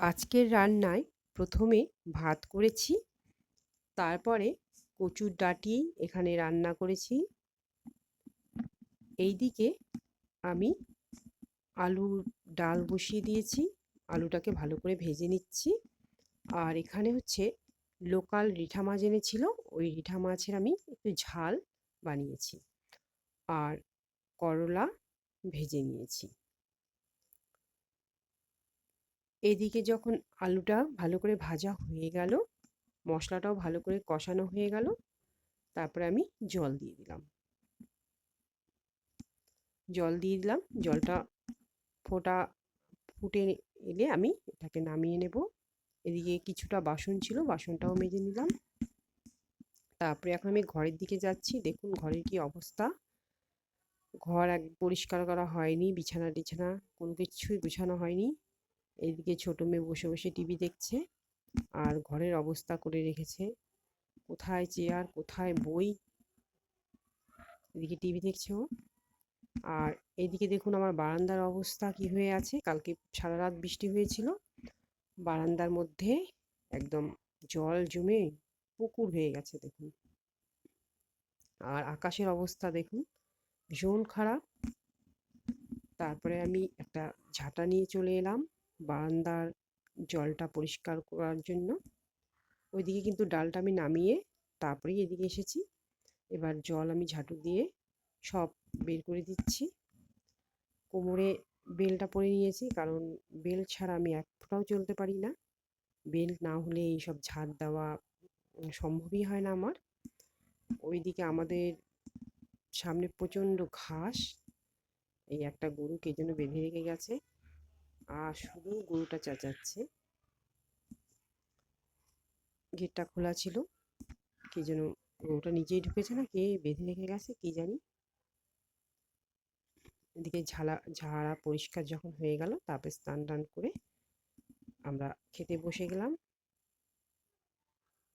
আজকের রান্নায় প্রথমে ভাত করেছি, তারপরে কচুর ডাঁটি এখানে রান্না করেছি। এইদিকে আমি আলুর ডাল বসিয়ে দিয়েছি, আলুটাকে ভালো করে ভেজে নিচ্ছি। আর এখানে হচ্ছে লোকাল রিঠা মাছ এনেছিল, ওই রিঠা মাছের আমি একটু ঝাল বানিয়েছি। আর করলা ভেজে নিয়েছি। এদিকে যখন আলুটা ভালো করে ভাজা হয়ে গেল, মশলাটাও ভালো করে কষানো হয়ে গেল, তারপরে আমি জল দিয়ে দিলাম। জল দিয়ে দিলাম, জলটা ফোটা, ফুটে এলে আমি এটাকে নামিয়ে নেব। এদিকে কিছুটা বাসন ছিল, বাসনটাও মেজে নিলাম। তারপরে এখন আমি ঘরের দিকে যাচ্ছি। দেখুন ঘরের কি অবস্থা। ঘর এক পরিষ্কার করা হয়নি বিছানা টিছানা কোনো কিছুই গুছানো হয়নি। এইদিকে ছোটো মেয়ে বসে বসে টিভি দেখছে আর ঘরের অবস্থা করে রেখেছে। কোথায় চেয়ার, কোথায় বই? এদিকে টিভি দেখছে ও। আর এদিকে দেখুন আমার বারান্দার অবস্থা কি হয়ে আছে। কালকে সারা রাত বৃষ্টি হয়েছিল। বারান্দার মধ্যে একদম জল জমে পুকুর হয়ে গেছে দেখুন। আর আকাশের অবস্থা দেখুন, ভীষণ খারাপ। তারপরে আমি একটা ঝাঁটা নিয়ে চলে এলাম। বারান্দার জলটা পরিষ্কার করার জন্য। ওইদিকে কিন্তু ডালটা আমি নামিয়ে তারপরেই এদিকে এসেছি। এবার জল আমি ঝাঁটু দিয়ে সব বের করে দিচ্ছি। কোমরে বেলটা পরে নিয়েছি, কারণ বেল ছাড়া আমি এক ফোঁটাও চলতে পারি না। বেল না হলে এইসব ঝাড় দেওয়া সম্ভবই হয় না আমার। ওইদিকে আমাদের সামনে প্রচণ্ড ঘাস। এই একটা গরু কে যেন বেঁধে রেখে গেছে। আর শুধু গরুটা চাচাচ্ছে। গেটটা খোলা ছিল। কি যেন গরুটা নিজেই ঢুকেছে না, কে বেঁধে রেখে গেছে কি জানি। এদিকে ঝালা, ঝাড়া পরিষ্কার যখন হয়ে গেল, তারপরে স্নান টান করে আমরা খেতে বসে গেলাম।